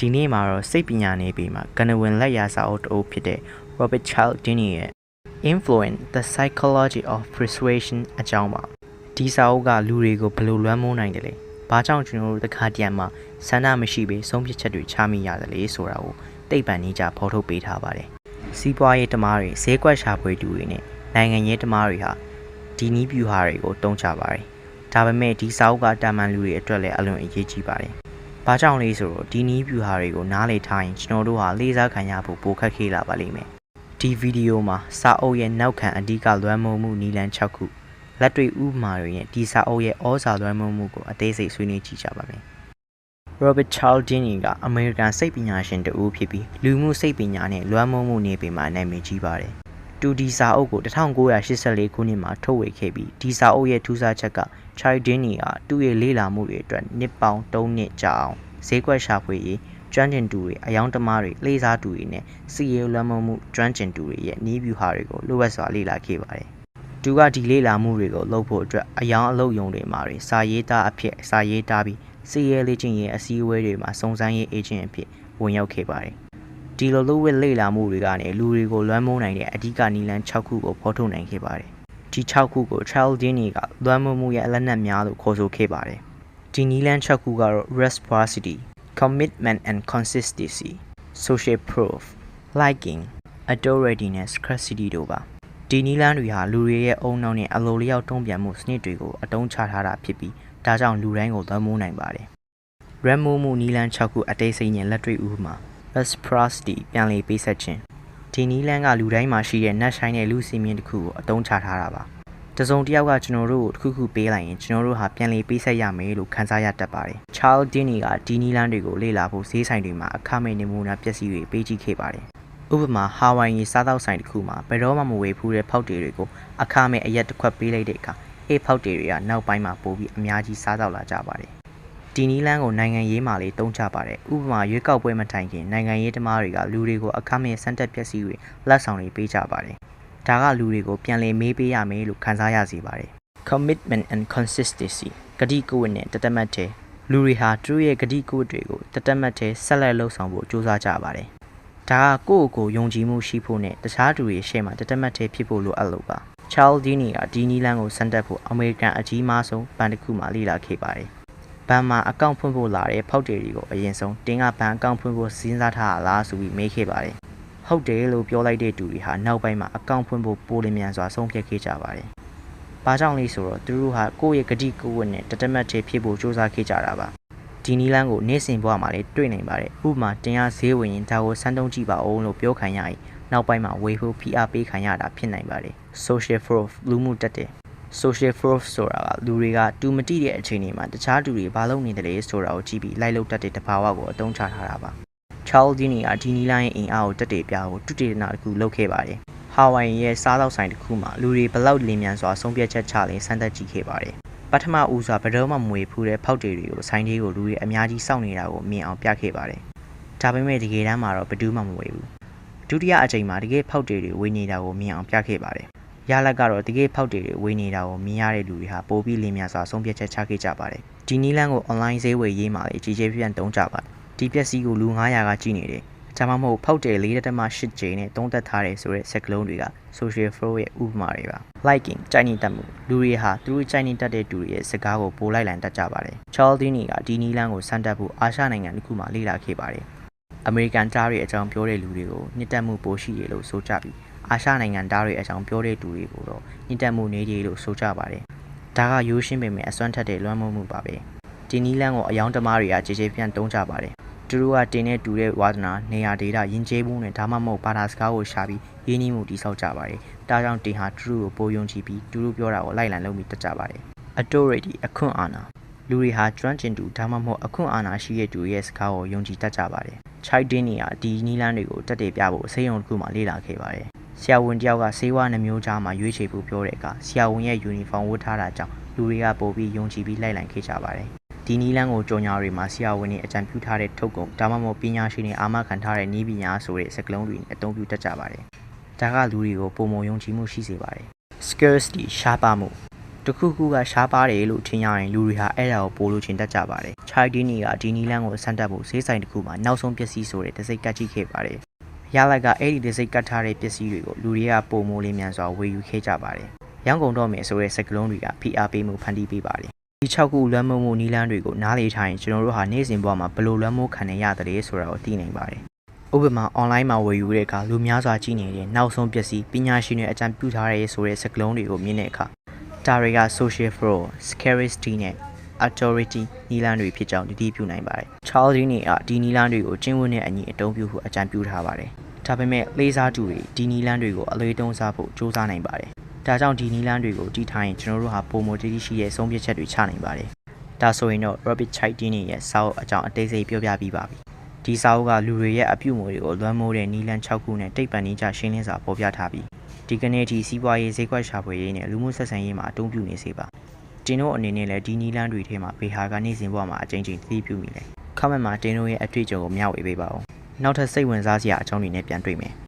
ဒီနေ့မှာတော့စိတ်ပညာနယ်ပယ်မှာကနဝင်လက်ရာစာအုပ်တစ်အုပ်ဖြစ်တဲ့ Robert Cialdini ရဲ့ Influence the Psychology of Persuasion အကြောင်းပါဒီစာအုပ်ကလူတွေကိုဘယ်လိုလွှမ်းမိုးနိုင်တယ်လဲဘာကြောင့်ကျွန်တော်တို့တစ်ခါတည်းမှာဆန္ဒမရှိဘဲဆုံးဖြတ်ချက်တွေချမိရတယ်လေဆိုတာကိုသိပ္ပံနည်းကြဖော်ထုတ်ပေးထားပါတယ်စီးပွားရေးတမားတွေဈေးကွက်ရှာဖွေသူတွေနဲ့နိုင်ငံရေးတမားတွေဟာဒီနည်းဗျူဟာတွေကိုတုံးချပါတယ်ဒါပေမဲ့ဒီစာအုပ်ကတာမန်လူတွေအတွက်လည်းအလွန်အရေးကြီးပါတယ်။ ဘာကြောင့်လဲဆိုတော့ဒီနီးဗျူဟာတွေကိုနားလည်ထားရင်ကျွန်တော်တို့ဟာလေးစားခံရဖို့ပိုခက်ခဲလာပါလိမ့်မယ်။ဒီဗီဒီယိုမှာစာအုပ်ရဲ့နောက်ခံအဓိကလွှမ်းမိုးမှုနီလန်6ခုလက်တွေ့ဥပမာတွေရဲ့ဒီစာအုပ်ရဲ့ဩဇာလွှမ်းမိုးမှုကိုအသေးစိတ်ဆွေးနွေးကြည့်ကြပါမယ်။ Robert Cialdini ကအမေရိကန်စိတ်ပညာရှင်တဦးဖြစ်ပြီးလူမှုစိတ်ပညာနဲ့လွှမ်းမိုးမှုနေပေမှာနာမည်ကြီးပါတယ်။တူဒီစာအုပ်ကို1984ခုနှစ်မှာထုတ်ဝေခဲ့ပြီးဒီစာအုပ်ရဲ့ထူးခြားချက်က Cialdini ကသူ့ရဲ့လေ့လာမှုတွေအတွက်နှစ်ပေါင်း3နှစ်ကြာအောင် ဈေးကွက်ရှာဖွေရေးကျွမ်းကျင်သူတွေအယောင်တမားတွေလှေစားသူတွေနဲ့စီရဲလွှမ်းမိုးမှုကျွမ်းကျင်သူတွေရဲ့နီးဗျူဟာတွေကိုလိုအပ်စွာလေ့လာခဲ့ပါတယ်။သူကဒီလေ့လာမှုတွေကိုလုပ်ဖို့အတွက်အယောင်အလုပ်ယုံတွေမှာတွေစာရေးသားအဖြစ်စာရေးသားပြီးစီရဲလေ့ကျင့်ရေးအစည်းအဝေးတွေမှာစုံစမ်းရေးအေဂျင့်အဖြစ်ဝင်ရောက်ခဲ့ပါတယ်။ဒီလိုလုပ်ဝက်လေ့လာမှုတွေကနေလူတွေကိုလွှမ်းမိုးနိုင်တဲ့အဓိကနီလန်6ခုကိုဖော်ထုတ်နိုင်ခဲ့ပါတယ်။ဒီ6ခုကို Cialdini ကလွှမ်းမိုးမှုရဲ့အလက်နက်များလို့ခေါ်ဆိုခဲ့ပါတယ်။ ဒီနီလန်6ခုကတော့ reciprocity, commitment and consistency, social proof, liking, adore readiness, scarcity တို့ပါ။ဒီနီလန်တွေဟာလူတွေရဲ့အုံနောက်နဲ့အလိုလျောက်တုံ့ပြန်မှုစနစ်တွေကိုအတုံးချထားတာဖြစ်ပြီးဒါကြောင့်လူတိုင်းကိုလွှမ်းမိုးနိုင်ပါတယ်။ RAM မိုးမှုနီလန်6ခုအသေးစိတ်နဲ့လက်တွေ့ဥပမာ reciprocity ပြန်လည်ပေးဆက်ခြင်းဒီနီလန်ကလူတိုင်းမှာရှိတဲ့နတ်ဆိုင်တဲ့လူစီမင်းတစ်ခုကိုအတုံးချထားတာပါ တစုံတစ်ယောက်ကကျွန်တော်တို့ကိုတစ်ခုခုပေးလိုက်ရင်ကျွန်တော်တို့ဟာပြန်လည်ပေးဆက်ရမယ်လို့ခန်းစားရတတ်ပါတယ် Charles Dini ကဒီနီလန်တွေကိုလေ့လာဖို့ဈေးဆိုင်တွေမှာအခမဲ့နေမှုနာပျက်စီးတွေပေးကြည့်ခဲ့ပါတယ်ဥပမာဟာဝိုင်ရီစားတောက်ဆိုင်တစ်ခုမှာဘယ်တော့မှမဝေဖူးတဲ့ဖောက်တွေတွေကိုအခမဲ့အရက်တစ်ခွက်ပေးလိုက်တဲ့အခါအေးဖောက်တွေတွေကနောက်ပိုင်းမှာပိုပြီးအများကြီးစားတောက်လာကြပါတယ်ဒီနီလန်းကိုနိုင်ငံရေးမှာလေးတုံးချပါတယ်ဥပမာရွေးကောက်ပွဲမတိုင်ခင်နိုင်ငံရေးသမားတွေကလူတွေကိုအခမဲ့စံတက်ပျက်စီးတွေလက်ဆောင်တွေပေးကြပါတယ် ဒါကလူတွေကိုပြန်လည်မေးပေးရမယ်လို့ခံစားရစေပါတယ် commitment and consistency ဂတိကဝတ်နဲ့တသက်မှတ်တဲ့လူတွေဟာသူတို့ရဲ့ဂတိကဝတ်တွေကိုတသက်မှတ်တဲ့ဆက်လက်လှုပ်ဆောင်ဖို့ကြိုးစားကြပါတယ်ဒါကကိုယ့်ကိုယ်ယုံကြည်မှုရှိဖို့နဲ့တခြားသူတွေရှေ့မှာတသက်မှတ်တဲ့ဖြစ်ဖို့လိုအပ်လို့ပါ Charles Dini ကဒီနီလန်ကိုစံတက်ဖို့အမေရိကန်အကြီးမားဆုံးဘဏ်တစ်ခုမှလေ့လာခဲ့ပါတယ်ဘဏ်မှာအကောင့်ဖွင့်ဖို့လာတဲ့ဖောက်တယ်တွေကိုအရင်ဆုံးတင်းကဘဏ်အကောင့်ဖွင့်ဖို့စဉ်းစားထားတာလားဆိုပြီးမေးခဲ့ပါတယ် ဟုတ်တယ်လို့ပြောလိုက်တဲ့သူတွေဟာနောက်ပိုင်းမှာအကောင့်ဖွင့်ဖို့ပိုလင်းမြန်စွာဆုံးဖြတ်ခဲ့ကြပါတယ်။ဘာကြောင့်လဲဆိုတော့သူတို့ဟာကိုယ့်ရဲ့ဂတိကိုယ်ဝတ်နဲ့တတမတ်ချေဖြစ်ဖို့စူးစမ်းခဲ့ကြတာပါ။ဒီနီလန်းကိုနေ့စဉ်ဘဝမှာလည်းတွေ့နိုင်ပါတယ်။ဥပမာတင်ရဈေးဝင်ရင်ဒါကိုစမ်းတုံးကြည့်ပါဦးလို့ပြောခံရရင်နောက်ပိုင်းမှာဝေဖို့ဖိအားပေးခံရတာဖြစ်နိုင်ပါတယ်။ social proof လူမှုတက်တဲ့ social proof ဆိုတာကလူတွေကတူမတိတဲ့အချိန်တွေမှာတခြားသူတွေဘာလုပ်နေတယ်လဲဆိုတာကိုကြည့်ပြီးလိုက်လုပ်တတ်တဲ့တဘာဝကိုအသုံးချထားတာပါ။ Charles Dini ကဒီနီလိုင်းအင်အားကိုတက်တေပြကိုတုတေနာတစ်ခုလုပ်ခဲ့ပါတယ်။ဟာဝိုင်ရဲ့စားသောက်ဆိုင်တစ်ခုမှာလူတွေဘလောက်လင်းမြန်စွာဆုံးဖြတ်ချက်ချလင်းစမ်းသပ်ကြည့်ခဲ့ပါတယ်။ပထမဦးစွာဘယ်တော့မှမဝေဖူးတဲ့ဖောက်တွေတွေကိုဆိုင်လေးကိုလူတွေအများကြီးစောင့်နေတာကိုမြင်အောင်ပြခဲ့ပါတယ်။ဒါပေမဲ့တကယ်တမ်းမှာတော့ဘယ်သူမှမဝေဘူး။ဒုတိယအကြိမ်မှာတကယ်ဖောက်တွေတွေဝေနေတာကိုမြင်အောင်ပြခဲ့ပါတယ်။ရလက်ကတော့တကယ်ဖောက်တွေတွေဝေနေတာကိုမြင်ရတဲ့လူတွေဟာပိုပြီးလင်းမြန်စွာဆုံးဖြတ်ချက်ချခဲ့ကြပါတယ်။ဒီနီလန်းကို online ဈေးဝယ်ရေးမှာလည်းကြီးကြီးပြန့်တုံးကြပါတယ် ဒီပျက်စီးကိုလူ900ကကြည့်နေတယ်။ဒါမှမဟုတ်ဖောက်တယ်4.8 J နဲ့သုံးသက်ထားတယ်ဆိုတဲ့စက်ကလုံးတွေက social flow ရဲ့ဥပမာတွေပါ။ liking ကြိုက်နေတတ်မှုလူတွေဟာသူတို့ကြိုက်နေတတ်တဲ့သူတွေရဲ့စကားကိုပိုလိုက်လံတတ်ကြပါတယ်။ Charles Dini ကဒီနီလန်းကိုစမ်းတက်ဖို့အာရှနိုင်ငံတစ်ခုမှာလေ့လာခဲ့ပါတယ်။အမေရိကန်သားတွေအကြောင်းပြောတဲ့လူတွေကိုညှစ်တက်မှုပိုရှိတယ်လို့ဆိုကြပြီးအာရှနိုင်ငံသားတွေအကြောင်းပြောတဲ့သူတွေကိုတော့ညှစ်တက်မှုနေတယ်လို့ဆိုကြပါတယ်။ဒါကရိုးရှင်းပေမဲ့အစွမ်းထက်တဲ့လွှမ်းမိုးမှုပါပဲ။ဒီနီလန်းကိုအယောင်တမားတွေကကြေကြေပြန့်တုံးကြပါတယ် သူတို့ကတင်တဲ့တူတဲ့ဝါသနာနေရာဒေတာယဉ်ကျေးမှုနဲ့ဒါမှမဟုတ်ဘာသာစကားကိုရှာပြီးရင်းနှီးမှုတည်ဆောက်ကြပါတယ်။ဒါကြောင့်တင်ဟာသူတို့ကိုပိုယုံကြည်ပြီးသူတို့ပြောတာကိုလိုက်လံလုပ်ပြီးတက်ကြပါတယ်။ authority အခွင့်အာဏာလူတွေဟာကျွမ်းကျင်သူဒါမှမဟုတ်အခွင့်အာဏာရှိတဲ့သူရဲ့စကားကိုယုံကြည်တတ်ကြပါတယ်။ Chidin နေဟာဒီနီလန်းတွေကိုတက်တယ်ပြဖို့အစိမ်းရုံတစ်ခုမှလေ့လာခဲ့ပါတယ်။ဆရာဝန်တယောက်ကဆေးဝါးနှမျိုးကြားမှာရွေးချယ်ဖို့ပြောတဲ့အခါဆရာဝန်ရဲ့ယူနီဖောင်းဝတ်ထားတာကြောင့်လူတွေကပိုပြီးယုံကြည်ပြီးလိုက်လံခဲ့ကြပါတယ်။ ဒီနီလန်းကိုကြော်ညာတွေမှာဆရာဝန်တွေအကြံပြုထားတဲ့ထုတ်ကုန်ဒါမှမဟုတ်ပညာရှင်တွေအာမခံထားတဲ့နည်းပညာဆိုတဲ့စကားလုံးတွေအသုံးပြုတတ်ကြပါတယ်။ဒါကလူတွေကိုပုံမယုံကြည်မှုရှိစေပါတယ်။ scarcity ရှားပါမှုတတခုခုကရှားပါတယ်လို့ထင်ရရင်လူတွေဟာအဲ့ဒါကိုပိုလို့ချင်တတ်ကြပါတယ်။ Chai Dini ကဒီနီလန်းကိုဆန်းတက်ဖို့ဈေးဆိုင်တစ်ခုမှာနောက်ဆုံးပစ္စည်းဆိုတဲ့တစိတ်ကတ်ကြည့်ခဲ့ပါတယ်။ရလိုက်ကအဲ့ဒီတစိတ်ကတ်ထားတဲ့ပစ္စည်းတွေကိုလူတွေကပုံမိုးလေးမြန်စွာဝယ်ယူခဲ့ကြပါတယ်။ရောင်းကုန်တော့မယ်ဆိုတဲ့စကလုံးတွေကဖိအားပေးမှုဖန်တီးပေးပါတယ်။ ဒီ6ခုလွမ်းမိုးမှုနီလန်းတွေကိုနားလေထားရင်ကျွန်တော်တို့ဟာနေ့စဉ်ဘဝမှာဘယ်လိုလွမ်းမိုးခံနေရတယ်ဆိုတာကိုသိနိုင်ပါတယ်။ဥပမာ online မှာဝယ်ယူတဲ့အခါလူများစွာကြည့်နေတဲ့နောက်ဆုံးပစ္စည်းပညာရှင်တွေအကြံပြုထားတဲ့ဆိုတဲ့စကလုံးတွေကိုမြင်တဲ့အခါဒါတွေက social fraud, scarcity နဲ့ authority နီလန်းတွေဖြစ်ကြောင်းတတိပြုနိုင်ပါတယ်။ Charles Dini ကဒီနီလန်းတွေကိုကျင့်ဝတ်နဲ့အညီအသုံးပြုဖို့အကြံပြုထားပါတယ်။ဒါပေမဲ့လေးစားသူတွေဒီနီလန်းတွေကိုအလေးတုံးစားဖို့စူးစမ်းနိုင်ပါတယ်။ ဒါကြောင့်ဒီနီလန်းတွေကိုတီးထားရင်ကျွန်တော်တို့ဟာပုံမတတိရှိတဲ့ဆုံးဖြတ်ချက်တွေချနိုင်ပါတယ်။ဒါဆိုရင်တော့ Robert Chai Dini ရဲ့စာအုပ်အကြောင်းအသေးစိတ်ပြောပြပြီးပါပြီ။ဒီစာအုပ်ကလူတွေရဲ့အပြုအမူတွေကိုလွှမ်းမိုးတဲ့နီလန်း6ခုနဲ့တိတ်ပန်နေကြရှင်းလင်းစွာပေါ်ပြထားပြီးဒီကနေ့ဒီစီးပွားရေးဈေးကွက်ရှာဖွေရေးနဲ့လူမှုဆက်ဆံရေးမှာအသုံးပြုနေစေပါ။တင်တို့အနေနဲ့လည်းဒီနီလန်းတွေထဲမှာဘေဟာကနေ့စဉ်ဘဝမှာအကြိမ်ကြိမ်သတိပြုမိတယ်။ comment မှာတင်တို့ရဲ့အတွေ့အကြုံကိုမျှဝေပေးပါဦး။နောက်ထပ်စိတ်ဝင်စားစရာအကြောင်းတွေနဲ့ပြန်တွေ့မယ်။